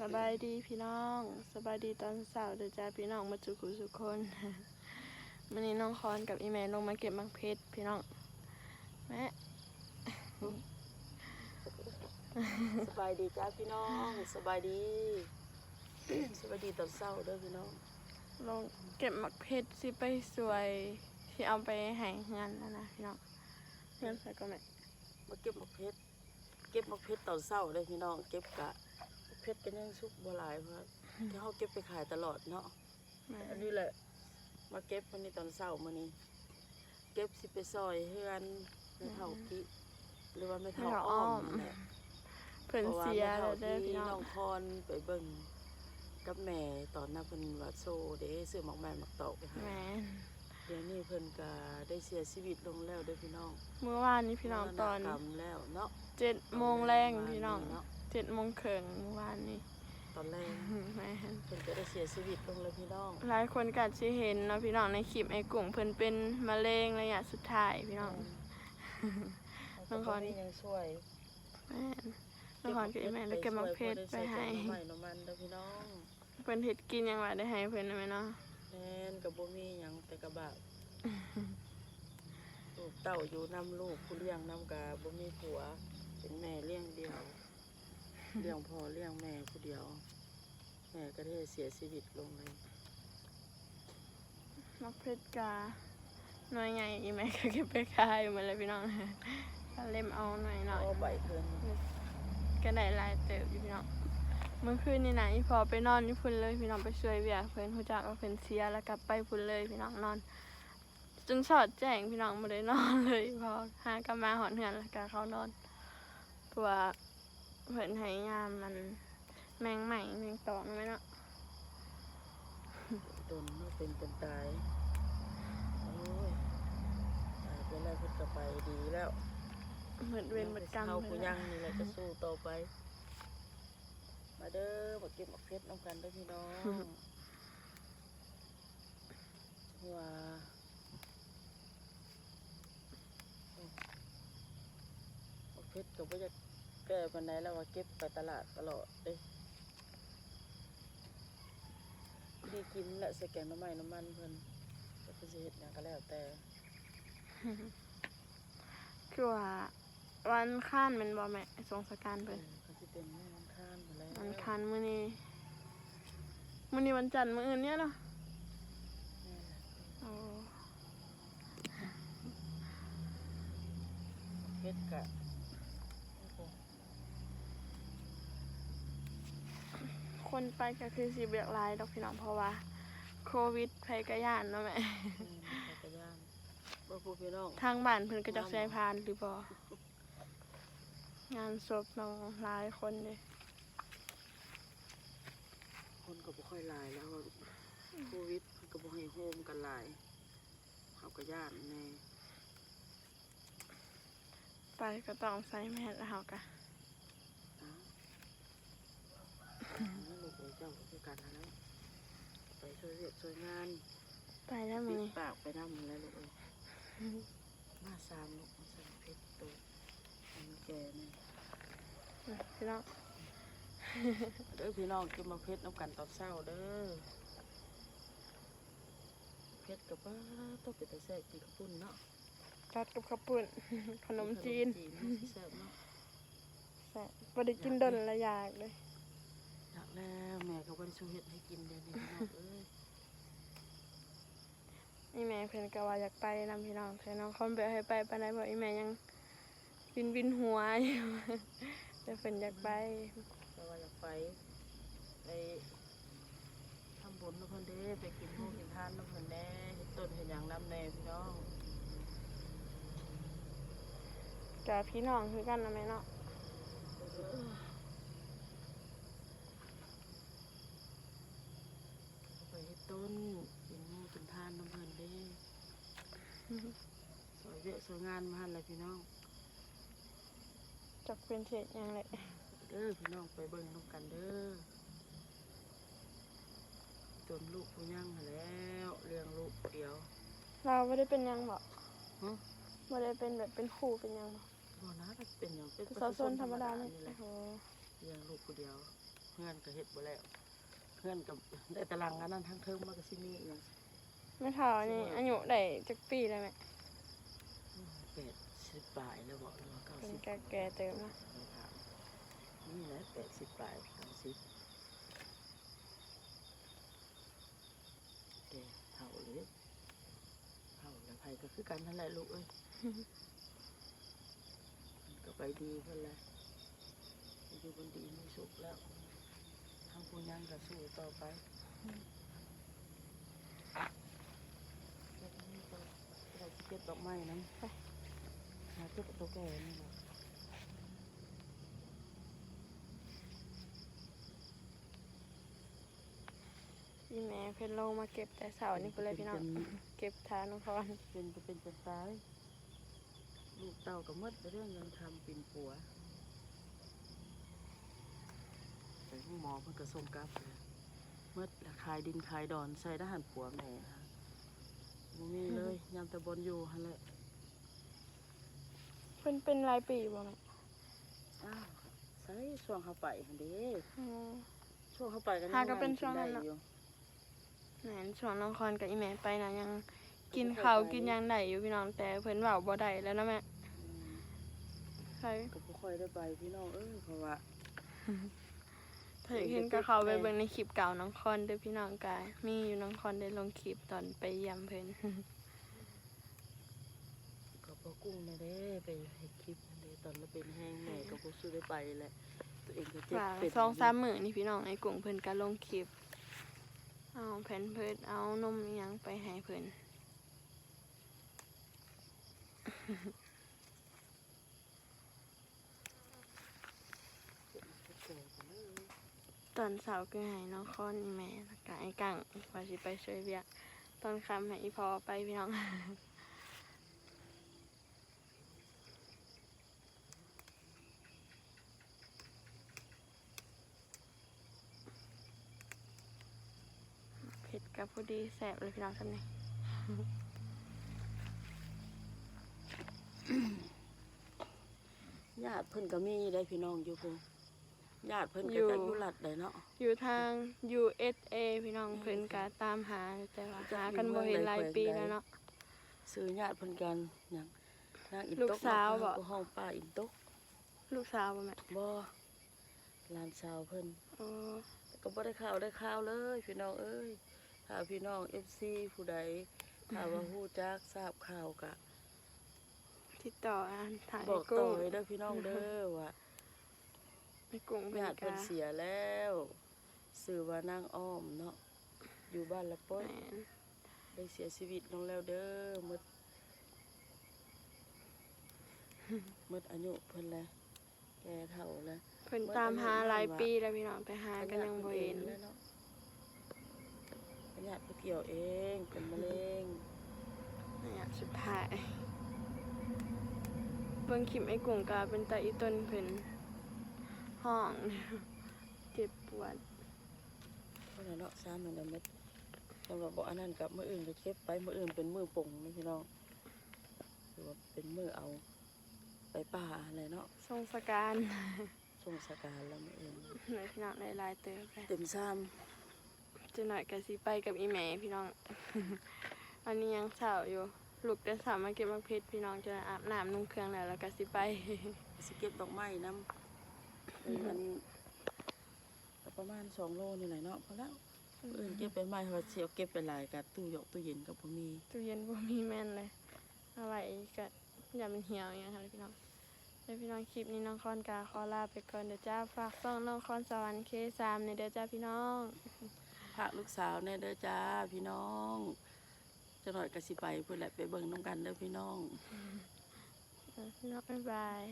สบายดีพี่น้องสบายดีตอนเสาร์เด้อจ้าพี่น้องมาจุกุสุกคนวันนี้น้องคอนกับอีแม่ลงมาเก็บมังเพชรพี่น้องแม่สบายดีจ้าพี่น้องสบายดีสบายดีตอนเศร้าเด้อพี่น้องลงเก็บมักเพชรสิไปสวยที่เอาไปให้งานนะนะพี่น้องเงินใส่ก็แม่มาเก็บมะเพชรเก็บมะเพชรตอนเศร้าเด้อพี่น้องเก็บกะ มะเพชรก็ยังสุกบ่หลายเพราะที่เขาเก็บไปขายตลอดเนาะแม่อันนี้แหละ มาเก็บวันนี้ตอนเศร้ามื้อนี้เก็บสิไปซอยเฮือนไม่เท่าพี่หรือว่าไม่เท่าอ้อมนั่นแหละเพิ่นเพราะว่าเสียแม่แล้วเท่าเด้อที่พี่น้น้อองงคอนไปเบิ่งกับแม่ตอนนั้นเพิ่นว่าโซเด้ซื้อหมอกแม่หมอกตอกไปให้แม่เดี๋ยวนี้เพิ่นก็ได้เสียชีวิตลงแล้วเด้อพี่น้อง เมื่อวานนี้พี่น้องตอนมรณกรรมแล้วเนาะเจ็ดโมงแรงพี่น้องเนาะ เจ็ดโมงเคิงเมื่อวานนี้ตอนแรกแม่นเพิ่นก็ได้เสียชีวิตลงแล้วพี่น้องหลายคนก็อาจสิเห็นเนาะพี่น้องในคลิปไอ้กลุ่มเพิ่นเป็นมะเร็งระยะสุดท้ายพี่น้อง น้องคอนนี่ยังช่วยแม่นน้องคอนกับอีแม่แล้วก็มักเพชรไปให้ใส่น้ำมันเด้อพี่น้องเพิ่นเฮ็ดกินหยังว่าได้ให้เพิ่นได้ไหมเนาะแม่นก็บ่มีหยังแต่กระบะลูกเต้าอยู่นํลูกผู้เลี้ยงนํก็บ่มีผัวเป็นแม่เลี้ยงเดียว เลี้ยงพ่อเลี้ยงแม่ผู้เดียว แม่ก็ได้เสียชีวิตลงเลยมักเพชรกาหน่วยใหญ่อีแม่ก็เก็บไปขายหมดเลยพี่น้องก็เล่มเอาหน่อยหน่อยเอาใบเพิ่นก็ได้หลายเติบอยู่พี่น้องเมื่อคืนนี่นะอีพอไปนอนนี่พุ่นเลยพี่น้องไปช่วยเวียเพิ่นฮู้จักว่าเพิ่นเสียแล้วกลับไปพุ่นเลยพี่น้องนอน จนสอดแจ้งพี่น้องบ่ได้นอนเลยพอหากลับมาหอนเฮือนแล้วก็เข้านอนเพราะว่า เพิ่นให้ยามมันแมงใหม่แมงตองไหมเนาะตนเนาะเป็นเป็นตาย โอ้ยตายไปแล้วเพิ่นก็ไปดีแล้วเหมือนเวรเหมือนกรรมเข้าเลผู้ยยังนะนี่แหละจะสู้ต่อไป มาเด้อมาเก็บมาเพชรน้ำกันเด้อพี่น้องว่ามาเพชรก็บ่จะ แก้ปันไหนแล้วว่าเก็บไปตลาดตลอดเด้ดีกินแหละใส่แกงน้ำมันน้ำมันเพิ่นก็เพิ่นสิเฮ็ดหยังก็แล้วแต่คือว่าวันข้านแมันบ่แม่สงสการเพิ่นก็สิเป็นแม่น้ำค้านหมดแล้ววันคันมื้อนี้มื้อนี้วันจันทร์มื้ออื่นเนี่ยเนาะแม่โอ้เพชรกะโอ้โห คนไปก็คือสิเบียกหลายดอกพี่น้องเพราะว่าโควิดภัยกระยานเนาะแม่อืมจักรยานบ่พูดพี่น้องทางบ้านเพิ่นก็จักใช้พานหรือบ่งานศพน้องหลายคนเด้คนก็บ่ค่อยหลายแล้วโควิดเพิ่นก็บ่ให้โฮมกันหลายเขาก็ย่านแน่ไปก็ต้องใส่แมสแล้วเฮาก็ นะ แล้วลูกเอ้ยเจ้าก็คือกันนั่นแหล้วไปช่วยเรียกช่วยงานไปแล้วมื้ปิอดนี้ปากไปนำแล้วลูกเอ้ยมาสามลูกมาสามเพชรตัวอันนี้แก่แม่พี่น้องเด้อพี่น้องกินมาเพชรน้ำกันตอนเช้าเด้อเพชรกับว่าต้องเป็นตะแซ่บกินข้าวปุ้นเนาะจัดกับข้าวปุ้น ขนมจีนขมจีนแซ่บเนาะ แซ่บบ่ได้กินดนละอยากเลย อยากแล้วแม่ก็วันชูเห็ดให้กินเดี๋ยวนี้พี่น้องเอ้ยอีแม่เพิ่นก็ว่าอยากไปนำพี่น้องแต่น้องคอมบ่ให้ไปปานใดเพราะอีแม่ยังวินวินหัวอยู่ แต่เพิ่นอยากไปแต่ว่าอยากไปไปทำบุญน้ำเพิ่นเด้ไปกินหมูกินทานน้ำเพิ่นแน่เฮ็ดต้นเห็นอย่างน้ำแน่พี่น้องกับพี่น้องคือกันนะแม่เนาะ เอา ไปเฮ็ดต้นกินหมูกินทานน้ำเพิ่นเด้สวยเยอะสวยงานมาหันเลยพี่น้องจักเป็นเศษหยังเลยเด้อพี่น้องไปเบิ่งน้ำกันเด้อจนลูกผู้ยังหั้นแล้วเลี้ยงลูกเดียว เราไม่ได้เป็นหยังบ่ฮะไม่ได้เป็นแบบเป็นครูเป็นหยังบ่บ่นะก็เป็นอย่างเป็นประชาชนธรรมดานี่นี่แหละโอ้โหเลี้ยงลูกผู้เดียวเพื่อนก็เฮ็ดบ่แล้วเพื่อนกับได้ตารางอันนั้นทั้งเทิงมาก็สิมีอย่างไม่เท่านี่อายุได้จักปีแล้วแม่แปดสิบปลายแล้วบอกหรือว่าเก้าเป็นสิบแก่แก่ๆเติมนะนี่แหละแปดสิบปลายเก้าสิบแกเท่าเลยเท่าแล้วไผก็คือกันนั่นแหละลูกเอ้ยมันก็ไปดีเพิ่นแหละอยู่บนดีมีสุขแล้วทางผู้ยังก็สู้ต่อไปแล้วก็มีตัวเราสิเก็บดอกไม้นะไปหาเก็บตัวแก่นี่แหละพี่แม่เพิ่นลงมาเก็บแต่เสานี่เพิ่นเลยพี่น้องเก็บทานน้องพรเป็นก็เป็นจะตายลูกเต่าก็หมดเรื่องเงินทำเป็นปัว แต่ผู้หมอเพิ่นก็ส่งกลับเลยหมดแล้วขายดินขายดอนใส่ทหารปัวแม่ฮะบ่มีเลยยามแต่บนอยู่หั่นแหละเพิ่นเป็นรายปีบ่แม่อ้าวใส่ช่วงเข้าไปหั่นเด้อ๋อช่วงเข้าไปกันหาก็เป็นช่วงนั้นเนาะแม่นช่วงน้องคอนกับอีแม่ไปนะยังกินข้าวกินหยังได้อยู่พี่น้องแต่เพิ่นเว้าบ่ได้แล้วนะแม่ใช่ก็บ่ค่อยได้ไปพี่น้องเอ้ยเพราะว่าถ้า อยากเห็นก็เข้าไปเบิ่งในคลิปเก่าน้องคอนเด้อพี่น้องกาย มีอยู่น้องคอนได้ลงคลิปตอนไปเยี่ยมเพิ่นก็บ่กุ้งนะเด้ไปให้คลิปนั่นเด้ตอนเราเป็นแห้งแม่ก็บ่สู้ได้ไปแหละตัวเองก็เจ็บว่าเป็นสองสามมื้อนี่พี่น้องไอ้กุ้งเพิ่นก็ลงคลิป เอาแผ่นเพิ่นเอานมอิหยังไปให้เพิ่น แก่กันเลย ตอนเช้าคือให้น้องคอนแม่แล้วก็ไอ้กังว่าสิไปช่วยเวียตอนคำให้อีพอไปพี่น้องเผ็ดกับพอดีแสบเลยพี่น้องท่านนี้ญาติเพิ่นก็มีได้พี่น้องอยู่พุ่ ญาติเพิ่นอก็ยู่จะอยู่รัดได้เนาะอยู่ทาง USA พี่น้องเพิ่นก็ตามหาแต่ว่าหากันบ่เห็นหลายปีแล้วเนาะซื้อญาติเพิ่นกันหยังนางอินลูตกกสาวบ่ก็ห้องป้าอินตก ลูกสาวบ่แม่บ่หลานสาวเพิ่นอ๋อก็บ่ได้ข่าวได้ข่าวเลย พี่น้องเอ้ยถ้าพี่น้อง FC ผู้ใดถ้าว่าฮู้จักทราบข่าวก็ติดต่ออันถ่ายบอกกุ้ต่องให้เด้อพี่น้องเด้อว่า ไอ้กุ้งเป็นญาติกาเพิ่นเสียแล้วชื่อว่านางอ้อมเนาะอยู่บ้านละป้นแม่นได้เสียชีวิตลงแล้วเด้อหมดหมดอายุเพิ่นแล้วแก่เฒ่าแล้วเพิ่นตามหาหลายปีแล้วพี่น้องไปหากันยังบ่เห็นแล้วเนาะญาติเพิ่นเกี่ยวเองเป็นมะเร็งเนี่ยสุดท้ายเบิ่งคลิปไอ้กุ้งก็เป็นตาอีต้นเพิ่น ห้อง เจ็บปวดเพราะนั้นเนาะซ้ำนั่นน่ะหมดสำหรับบ่อันนั้นกับมื้ออื่นก็เก็บไปมื้ออื่นเป็นมื้อปงนี่พี่น้องคือว่าเป็นมื้อเอา ไปป่าอะไรเนาะทรงสการส่งสการแล้วมื้ออื่นหน่อยพี่น้องได้หลายเติบเลยเต็มซ้จะหน่อยก็สิไปกับอีแม่พี่น้อง อันนี้ยังเช้าอยู่ลูกแต่สามมาเก็บมะเพชรพี่น้องจะอาบน้ำนุ่งเครื่องแล้วแล้วก็สิไปำสิเก็บดอกไม้นำ เป็นมันก็ประมาณ2โลนี่แหละเนาะพอแล้วมื้ออื่นเก็บเป็นไม้เพราะว่าสิเอาเก็บไปหลายกับตู้หยกตู้เย็นก็บ่มีตู้เย็นบ่มีแม่นเลยเอาไว้ก็อย่ามันเหี่ยวอย่างเงี้ยค่ะพี่น้องเดี๋ยวพี่น้องคลิปนี้น้องคอนกาขอลาไปก่อนเดี๋ยวจ้าฝากซ่องน้องคอนสวรรค์เคสามในเดี๋ยวจ้าพี่น้องพระลูกสาวแน่เด้อจ้าพี่น้องจะหน่อยก็สิไปเพื่อแหละไปเบิ่งน้ำกันเด้อพี่น้องเออพี่น้องบ๊ายบาย